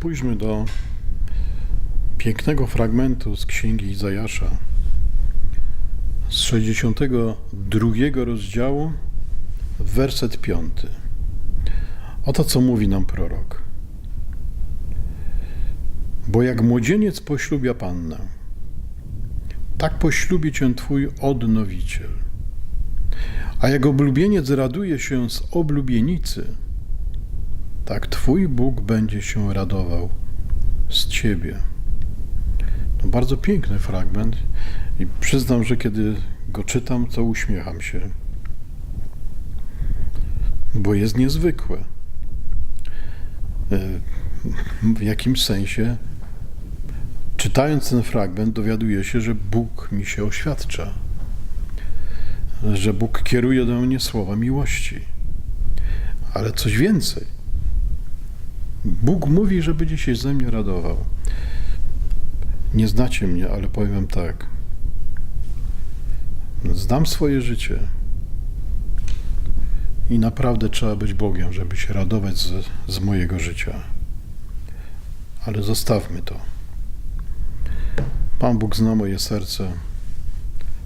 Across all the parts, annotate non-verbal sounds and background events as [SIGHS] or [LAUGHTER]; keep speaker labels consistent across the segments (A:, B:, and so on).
A: Spójrzmy do pięknego fragmentu z księgi Izajasza z 62 rozdziału, werset 5. Oto co mówi nam prorok. Bo jak młodzieniec poślubia pannę, tak poślubi cię twój odnowiciel. A jak oblubieniec raduje się z oblubienicy, tak Twój Bóg będzie się radował z Ciebie. To bardzo piękny fragment i przyznam, że kiedy go czytam, to uśmiecham się, bo jest niezwykłe. E, W jakimś sensie, czytając ten fragment, dowiaduję się, że Bóg mi się oświadcza, że Bóg kieruje do mnie słowa miłości, ale coś więcej. Bóg mówi, że będzie się ze mnie radował. Nie znacie mnie, ale powiem tak. Znam swoje życie. I naprawdę trzeba być Bogiem, żeby się radować z, z mojego życia. Ale zostawmy to. Pan Bóg zna moje serce.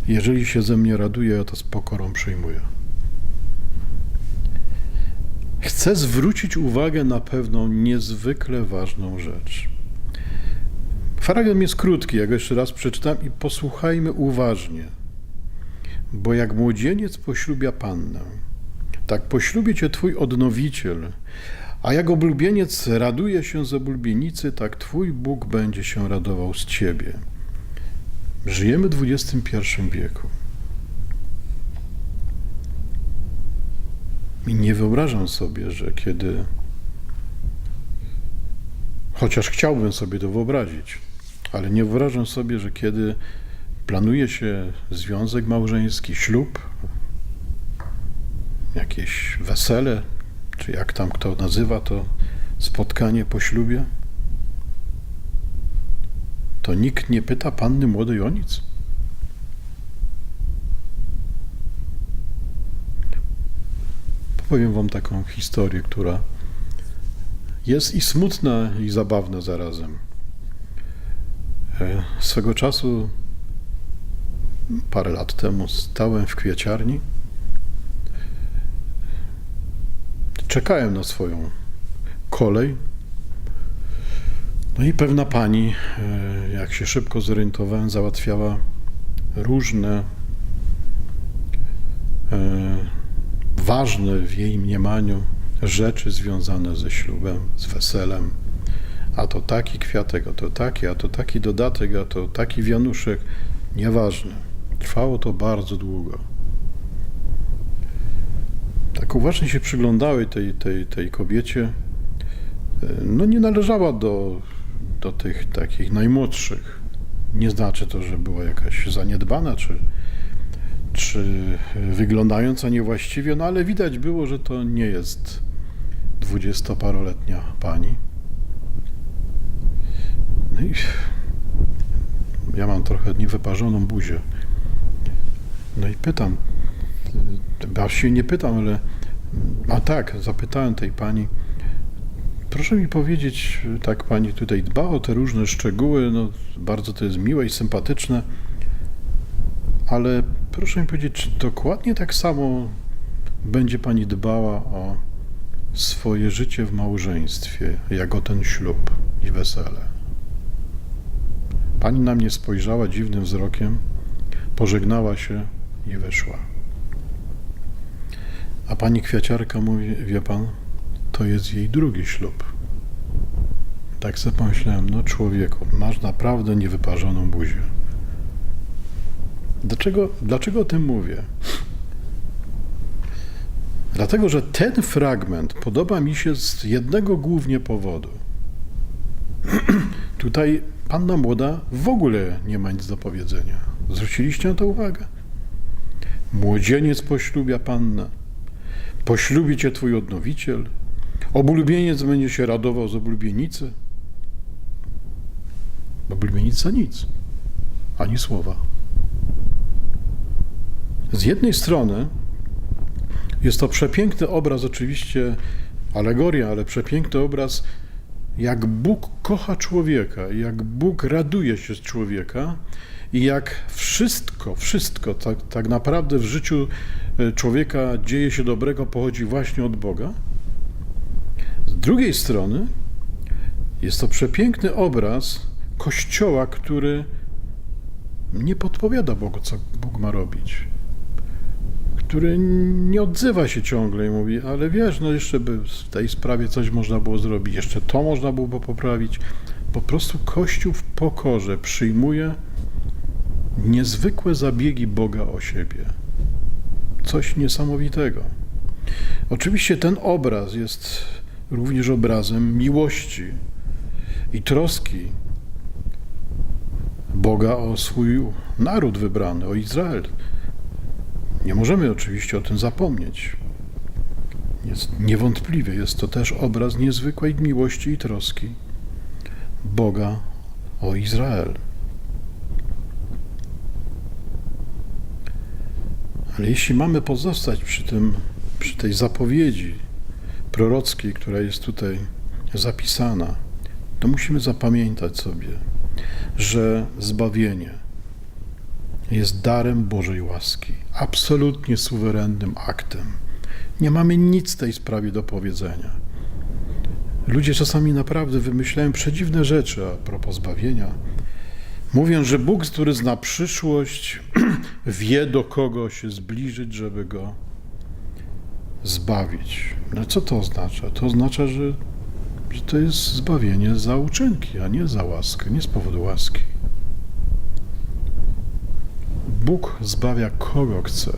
A: Jeżeli się ze mnie raduje, ja to z pokorą przyjmuję. Chcę zwrócić uwagę na pewną niezwykle ważną rzecz. Fragment jest krótki, ja go jeszcze raz przeczytam i posłuchajmy uważnie. Bo jak młodzieniec poślubia pannę, tak poślubi cię twój odnowiciel, a jak oblubieniec raduje się z oblubienicy, tak twój Bóg będzie się radował z ciebie. Żyjemy w XXI wieku. I nie wyobrażam sobie, że kiedy, chociaż chciałbym sobie to wyobrazić, ale nie wyobrażam sobie, że kiedy planuje się związek małżeński, ślub, jakieś wesele, czy jak tam kto nazywa to spotkanie po ślubie, to nikt nie pyta panny młodej o nic. Powiem wam taką historię, która jest i smutna, i zabawna zarazem. E, Swego czasu, parę lat temu, stałem w kwieciarni. Czekałem na swoją kolej. No i pewna pani, e, jak się szybko zorientowałem, załatwiała różne e, ważne w jej mniemaniu rzeczy związane ze ślubem, z weselem. A to taki kwiatek, a to taki, a to taki dodatek, a to taki wianuszek. Nieważne. Trwało to bardzo długo. Tak uważnie się przyglądały tej, tej, tej kobiecie. No nie należała do, do tych takich najmłodszych. Nie znaczy to, że była jakaś zaniedbana, czy, czy wyglądająca niewłaściwie, no ale widać było, że to nie jest dwudziestoparoletnia pani. No i [SIGHS] ja mam trochę niewyparzoną buzię. No i pytam, właściwie nie pytam, ale a tak, zapytałem tej pani, proszę mi powiedzieć, tak pani tutaj dba o te różne szczegóły, no bardzo to jest miłe i sympatyczne, ale proszę mi powiedzieć, czy dokładnie tak samo będzie pani dbała o swoje życie w małżeństwie, jak o ten ślub i wesele? Pani na mnie spojrzała dziwnym wzrokiem, pożegnała się i wyszła. A pani kwiaciarka mówi, wie pan, to jest jej drugi ślub. Tak sobie pomyślałem, no człowieku, masz naprawdę niewyparzoną buzię. Dlaczego, dlaczego o tym mówię? Dlatego, że ten fragment podoba mi się z jednego głównie powodu. [CLEARS THROAT] Tutaj panna młoda w ogóle nie ma nic do powiedzenia. Zwróciliście na to uwagę? Młodzieniec poślubia panna. Poślubi cię twój odnowiciel. Oblubieniec będzie się radował z oblubienicy. Oblubienica nic, ani słowa. Z jednej strony jest to przepiękny obraz, oczywiście alegoria, ale przepiękny obraz jak Bóg kocha człowieka, jak Bóg raduje się z człowieka i jak wszystko, wszystko tak, tak naprawdę w życiu e, człowieka dzieje się dobrego, pochodzi właśnie od Boga. Z drugiej strony jest to przepiękny obraz Kościoła, który nie podpowiada Bogu, co Bóg ma robić. Który nie odzywa się ciągle i mówi, ale wiesz, no jeszcze by w tej sprawie coś można było zrobić, jeszcze to można było poprawić. Po prostu Kościół w pokorze przyjmuje niezwykłe zabiegi Boga o siebie. Coś niesamowitego. Oczywiście ten obraz jest również obrazem miłości i troski Boga o swój naród wybrany, o Izrael. Nie możemy oczywiście o tym zapomnieć. Jest, niewątpliwie jest to też obraz niezwykłej miłości i troski Boga o Izrael. Ale jeśli mamy pozostać przy, tym, przy tej zapowiedzi prorockiej, która jest tutaj zapisana, to musimy zapamiętać sobie, że zbawienie jest darem Bożej łaski, absolutnie suwerennym aktem. Nie mamy nic w tej sprawie do powiedzenia. Ludzie czasami naprawdę wymyślają przedziwne rzeczy a propos zbawienia. Mówią, że Bóg, który zna przyszłość, [CLEARS THROAT] wie do kogo się zbliżyć, żeby go zbawić. No co to oznacza? To oznacza, że, że to jest zbawienie za uczynki, a nie za łaskę, nie z powodu łaski. Bóg zbawia kogo chce,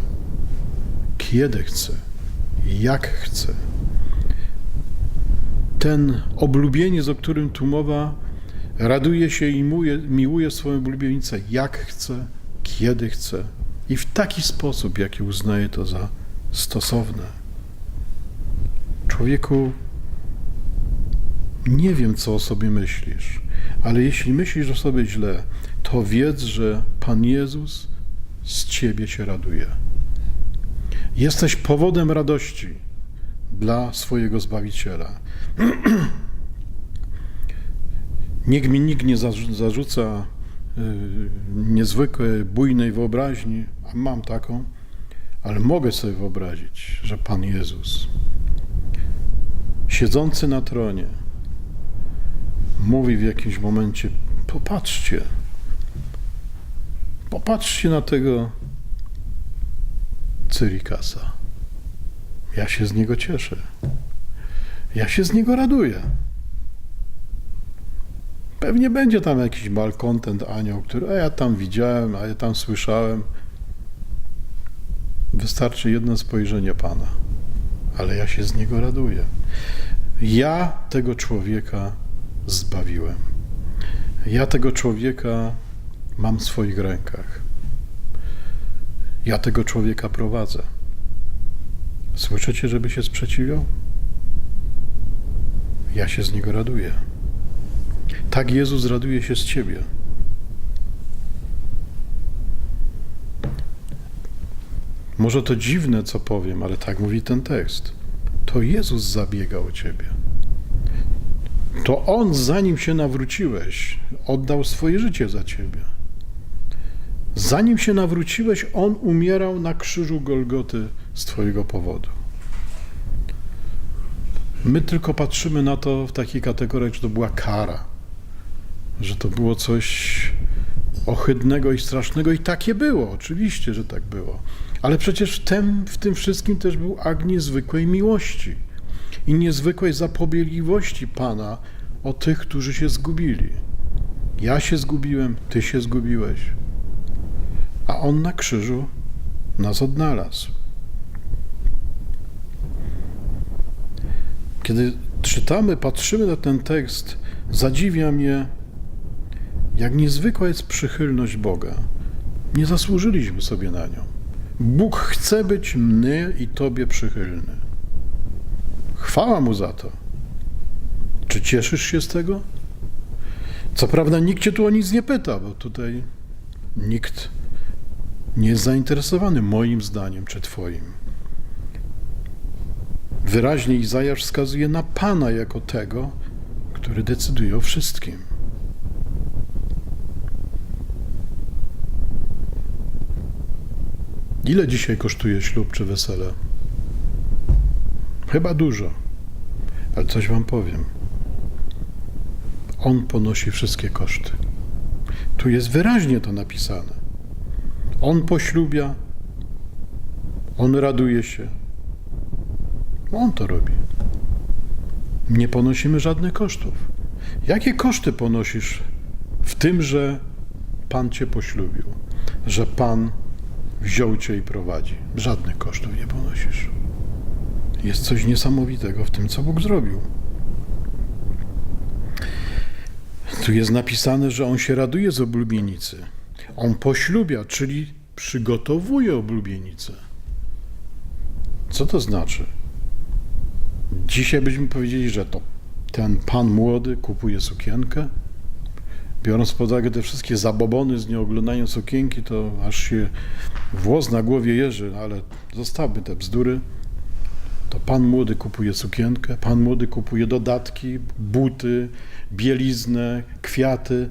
A: kiedy chce, jak chce. Ten oblubieniec, o którym tu mowa, raduje się i miłuje, miłuje swoją ulubienicę jak chce, kiedy chce i w taki sposób, jaki uznaje to za stosowne. Człowieku, nie wiem, co o sobie myślisz, ale jeśli myślisz o sobie źle, to wiedz, że Pan Jezus z ciebie się raduje. Jesteś powodem radości dla swojego Zbawiciela. [CLEARS THROAT] Niech mi nikt nie zarzuca y, niezwykłej, bujnej wyobraźni, a mam taką, ale mogę sobie wyobrazić, że Pan Jezus, siedzący na tronie, mówi w jakimś momencie: Popatrzcie, popatrzcie na tego Cyrikasa. Ja się z niego cieszę. Ja się z niego raduję. Pewnie będzie tam jakiś malkontent anioł, który, a ja tam widziałem, a ja tam słyszałem. Wystarczy jedno spojrzenie Pana, ale ja się z niego raduję. Ja tego człowieka zbawiłem. Ja tego człowieka mam w swoich rękach. Ja tego człowieka prowadzę. Słyszycie, żeby się sprzeciwiał? Ja się z niego raduję. Tak Jezus raduje się z ciebie. Może to dziwne, co powiem, ale tak mówi ten tekst. To Jezus zabiega o ciebie. To On, zanim się nawróciłeś, oddał swoje życie za ciebie. Zanim się nawróciłeś, On umierał na krzyżu Golgoty z Twojego powodu. My tylko patrzymy na to w takiej kategorii, że to była kara, że to było coś ohydnego i strasznego, i takie było, oczywiście, że tak było. Ale przecież w tym, w tym wszystkim też był akt niezwykłej miłości i niezwykłej zapobiegliwości Pana o tych, którzy się zgubili. Ja się zgubiłem, Ty się zgubiłeś, a On na krzyżu nas odnalazł. Kiedy czytamy, patrzymy na ten tekst, zadziwia mnie, jak niezwykła jest przychylność Boga. Nie zasłużyliśmy sobie na nią. Bóg chce być mnie i Tobie przychylny. Chwała Mu za to. Czy cieszysz się z tego? Co prawda nikt Cię tu o nic nie pyta, bo tutaj nikt nie jest zainteresowany moim zdaniem czy Twoim. Wyraźnie Izajasz wskazuje na Pana jako tego, który decyduje o wszystkim. Ile dzisiaj kosztuje ślub czy wesele? Chyba dużo, ale coś wam powiem. On ponosi wszystkie koszty. Tu jest wyraźnie to napisane. On poślubia, on raduje się. On to robi. Nie ponosimy żadnych kosztów. Jakie koszty ponosisz w tym, że Pan cię poślubił, że Pan wziął cię i prowadzi? Żadnych kosztów nie ponosisz. Jest coś niesamowitego w tym, co Bóg zrobił. Tu jest napisane, że on się raduje z oblubienicy. On poślubia, czyli przygotowuje oblubienicę. Co to znaczy? Dzisiaj byśmy powiedzieli, że to ten pan młody kupuje sukienkę. Biorąc pod uwagę te wszystkie zabobony z nieoglądaniem sukienki, to aż się włos na głowie jeży, ale zostawmy te bzdury. To pan młody kupuje sukienkę, pan młody kupuje dodatki, buty, bieliznę, kwiaty.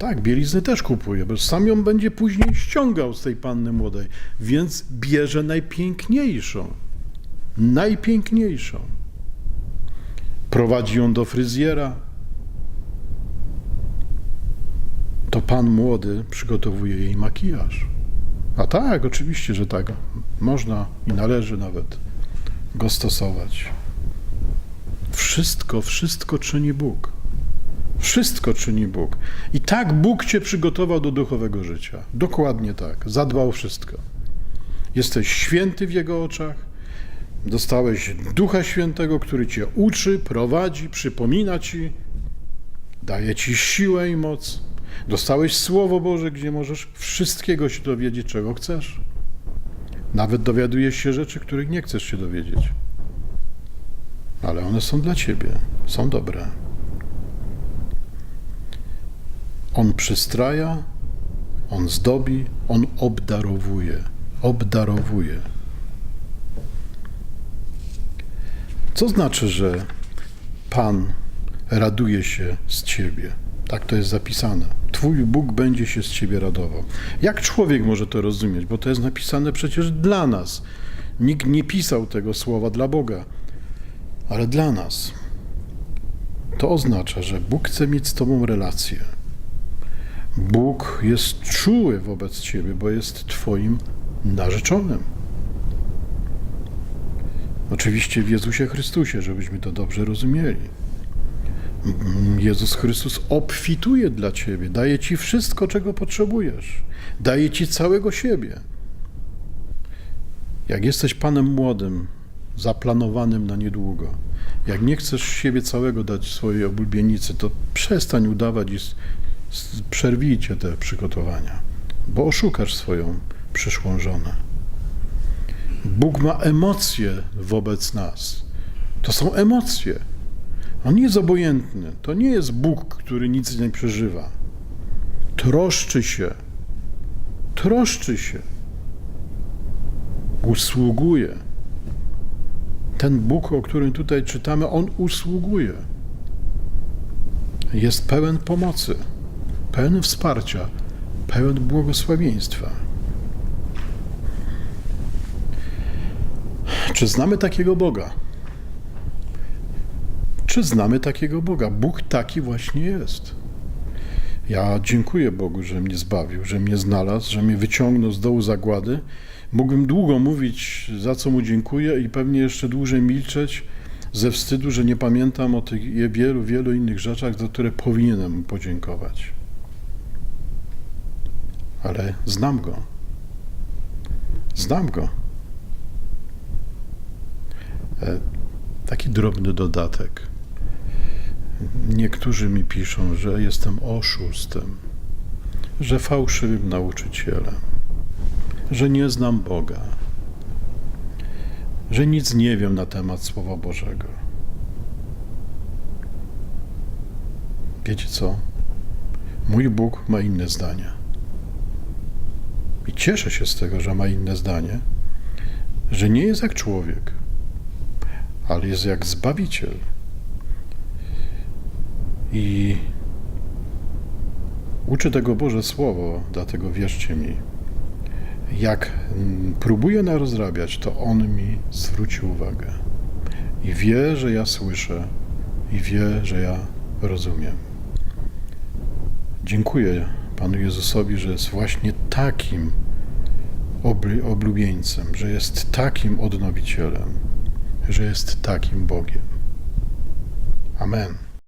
A: Tak, bieliznę też kupuje, bo sam ją będzie później ściągał z tej panny młodej, więc bierze najpiękniejszą. Najpiękniejszą. Prowadzi ją do fryzjera. To pan młody przygotowuje jej makijaż. A tak, oczywiście, że tak. Można i należy nawet go stosować. Wszystko, wszystko czyni Bóg. Wszystko czyni Bóg. I tak Bóg cię przygotował do duchowego życia. Dokładnie tak. Zadbał o wszystko. Jesteś święty w Jego oczach. Dostałeś Ducha Świętego, który cię uczy, prowadzi, przypomina ci, daje ci siłę i moc. Dostałeś Słowo Boże, gdzie możesz wszystkiego się dowiedzieć, czego chcesz. Nawet dowiadujesz się rzeczy, których nie chcesz się dowiedzieć. Ale one są dla ciebie, są dobre. On przystraja, on zdobi, on obdarowuje. Obdarowuje. Co znaczy, że Pan raduje się z ciebie? Tak to jest zapisane. Twój Bóg będzie się z ciebie radował. Jak człowiek może to rozumieć? Bo to jest napisane przecież dla nas. Nikt nie pisał tego słowa dla Boga, ale dla nas. To oznacza, że Bóg chce mieć z Tobą relację. Bóg jest czuły wobec Ciebie, bo jest Twoim narzeczonym. Oczywiście w Jezusie Chrystusie, żebyśmy to dobrze rozumieli. Jezus Chrystus obfituje dla Ciebie, daje Ci wszystko, czego potrzebujesz, daje Ci całego siebie. Jak jesteś Panem młodym, zaplanowanym na niedługo, jak nie chcesz siebie całego dać swojej oblubienicy, to przestań udawać i przerwijcie te przygotowania, bo oszukasz swoją przyszłą żonę. Bóg ma emocje wobec nas. To są emocje. On nie jest obojętny. To nie jest Bóg, który nic nie przeżywa. Troszczy się. Troszczy się. Usługuje. Ten Bóg, o którym tutaj czytamy, on usługuje. Jest pełen pomocy, pełen wsparcia, pełen błogosławieństwa. Czy znamy takiego Boga? Czy znamy takiego Boga? Bóg taki właśnie jest. Ja dziękuję Bogu, że mnie zbawił, że mnie znalazł, że mnie wyciągnął z dołu zagłady. Mógłbym długo mówić, za co mu dziękuję, i pewnie jeszcze dłużej milczeć ze wstydu, że nie pamiętam o tych wielu, wielu innych rzeczach, za które powinienem mu podziękować. Ale znam go. Znam go. E, taki drobny dodatek. Niektórzy mi piszą, że jestem oszustem, że fałszywym nauczycielem, że nie znam Boga, że nic nie wiem na temat Słowa Bożego. Wiecie co? Mój Bóg ma inne zdanie. I cieszę się z tego, że ma inne zdanie, że nie jest jak człowiek, ale jest jak zbawiciel I uczy tego Boże Słowo, dlatego wierzcie mi, jak próbuję narozrabiać, to On mi zwróci uwagę. I wie, że ja słyszę, i wie, że ja rozumiem. Dziękuję Panu Jezusowi, że jest właśnie takim oblubieńcem, że jest takim odnowicielem, że jest takim Bogiem. Amen.